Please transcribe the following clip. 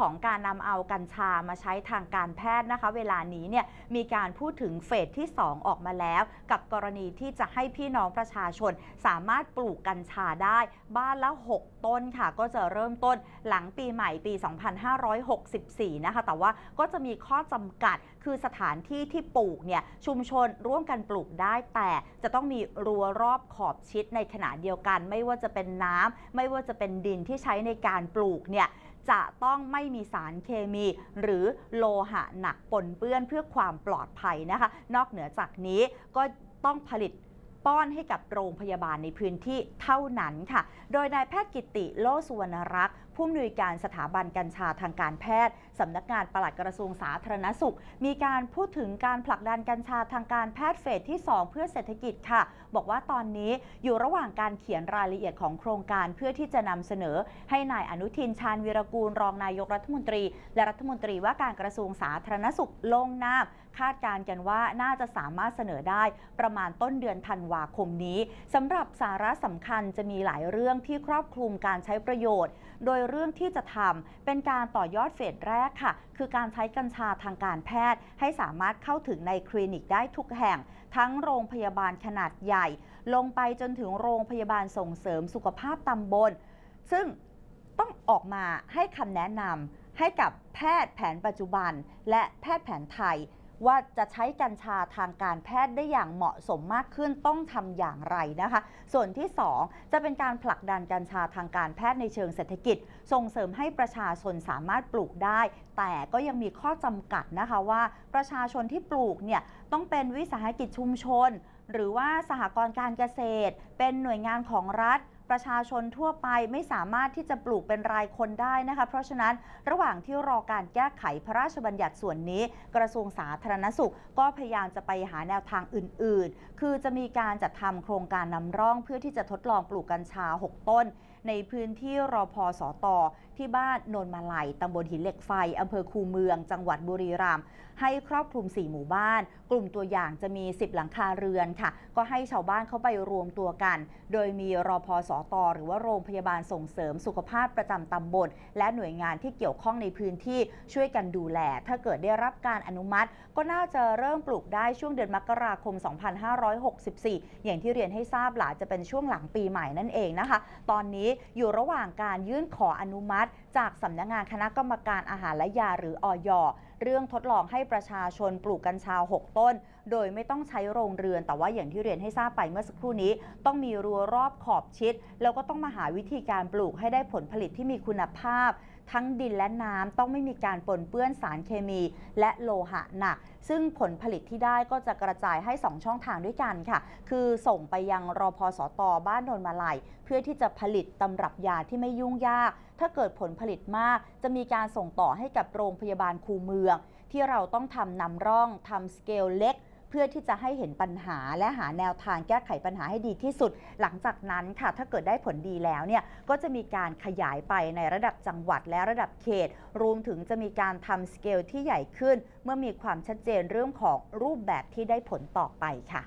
ของการนำเอากัญชามาใช้ทางการแพทย์นะคะ เวลานี้เนี่ยมีการพูดถึงเฟสที่ 2 ออกมาแล้ว กับกรณีที่จะให้พี่น้องประชาชน สามารถปลูกกัญชาได้ บ้านละ 6 ต้นค่ะ ก็จะเริ่มต้นหลังปีใหม่ปี 2564 นะคะ แต่ว่าก็จะมีข้อจำกัดคือสถานที่ที่ปลูกเนี่ยชุมชนร่วมกันปลูกได้ แต่จะต้องมีรั้วรอบขอบชิดในขณะเดียวกัน ไม่ว่าจะเป็นน้ำไม่ว่าจะเป็นดินที่ใช้ในการปลูกเนี่ยจะต้องไม่มีสารเคมี หรือโลหะหนักปนเปื้อนเพื่อความปลอดภัยนะคะ นอกเหนือจากนี้ก็ต้องผลิตป้อนให้กับโรงพยาบาลในพื้นที่เท่านั้นค่ะ โดยนายแพทย์กิติโลสุวรรณรักษ์ ผู้อำนวยการสถาบันกัญชาทางการแพทย์สำนักงานปลัดกระทรวงสาธารณสุข มีการพูดถึงการผลักดันกัญชาทางการแพทย์เฟสที่ 2 เพื่อเศรษฐกิจค่ะ บอกว่าตอนนี้อยู่ระหว่างการเขียนรายละเอียดของโครงการเพื่อที่จะนำเสนอ ให้นายอนุทินชาญวีรกูลรองนายกรัฐมนตรี และรัฐมนตรีว่าการกระทรวงสาธารณสุขลงนามคาดการณ์กันว่าน่าจะสามารถเสนอได้ประมาณต้นเดือนธันวาคมนี้สำหรับสาระสำคัญจะมีหลายเรื่องที่ครอบคลุมการใช้ประโยชน์ โดยเรื่องที่จะทำเป็นการต่อยอดเฟสแรกค่ะ คือการใช้กัญชาทางการแพทย์ ให้สามารถเข้าถึงในคลินิกได้ทุกแห่ง ทั้งโรงพยาบาลขนาดใหญ่ ลงไปจนถึงโรงพยาบาลส่งเสริมสุขภาพตำบล ซึ่งต้องออกมาให้คำแนะนำให้กับแพทย์แผนปัจจุบัน และแพทย์แผนไทย ว่าจะใช้กัญชาทางการแพทย์ได้อย่างเหมาะสมมากขึ้นต้องทำอย่างไรนะคะ ส่วนที่ 2 จะเป็นการผลักดันกัญชาทางการแพทย์ในเชิงเศรษฐกิจ ส่งเสริมให้ประชาชนสามารถปลูกได้ แต่ก็ยังมีข้อจำกัดนะคะว่าประชาชนที่ปลูกเนี่ยต้องเป็นวิสาหกิจชุมชน หรือว่าสหกรณ์การเกษตร เป็นหน่วยงานของรัฐ ประชาชนทั่วไปไม่สามารถที่จะปลูกเป็นรายคนได้นะคะ เพราะฉะนั้นระหว่างที่รอการแก้ไขพระราชบัญญัติส่วนนี้ กระทรวงสาธารณสุข ก็พยายามจะไปหาแนวทางอื่น ๆ คือจะมีการจัดทำโครงการนำร่องเพื่อที่จะทดลองปลูกกัญชา 6 ต้นในพื้นที่รอพอสอตอที่บ้านโนนมาลัยตำบลหินเหล็กไฟอำเภอคูเมือง จังหวัดบุรีรัมย์ให้ครอบคลุม 4 หมู่บ้าน กลุ่มตัวอย่างจะมี 10 หลังคาเรือนค่ะ ก็ให้ชาวบ้านเข้าไปรวมตัวกัน โดยมีรอพอสอตอหรือว่าโรงพยาบาลส่งเสริมสุขภาพประจำตำบล และหน่วยงานที่เกี่ยวข้องในพื้นที่ช่วยกันดูแล ถ้าเกิดได้รับการอนุมัติ ก็น่าจะเริ่มปลูกได้ช่วงเดือนมกราคม 2564 อย่างที่เรียนให้ทราบหลาจะเป็นช่วงหลังปีใหม่นั่นเองนะคะ ตอนนี้อยู่ระหว่างการยื่นขออนุมัติ จากสำนักงานคณะกรรมการอาหารและยาหรืออยเรื่องทดลองให้ประชาชนปลูกกัญชา 6 ต้น โดยไม่ต้องใช้โรงเรือน แต่ว่าอย่างที่เรียนให้ทราบไปเมื่อสักครู่นี้ ต้องมีรั้วรอบขอบชิด แล้วก็ต้องมาหาวิธีการปลูกให้ได้ผลผลิตที่มีคุณภาพ ทั้งดินและน้ำต้องไม่มีการปนเปื้อนสารเคมีและโลหะหนัก ซึ่งผลผลิตที่ได้ก็จะกระจายให้ 2 ช่องทางด้วยกันค่ะ คือส่งไปยังรอพอสตบ้านโนนมาลัย เพื่อที่จะผลิตตำรับยาที่ไม่ยุ่งยาก ถ้าเกิดผลผลิตมาก จะมีการส่งต่อให้กับโรงพยาบาลคูเมือง ที่เราต้องทำนำร่องทำสเกลเล็ก เพื่อที่จะให้เห็นปัญหาและหาแนวทางแก้ไขปัญหาให้ดีที่สุด หลังจากนั้นค่ะถ้าเกิดได้ผลดีแล้วเนี่ยก็จะมีการขยายไปในระดับจังหวัดและระดับเขต รวมถึงจะมีการทำสเกลที่ใหญ่ขึ้น เมื่อมีความชัดเจนเรื่องของรูปแบบที่ได้ผลต่อไปค่ะ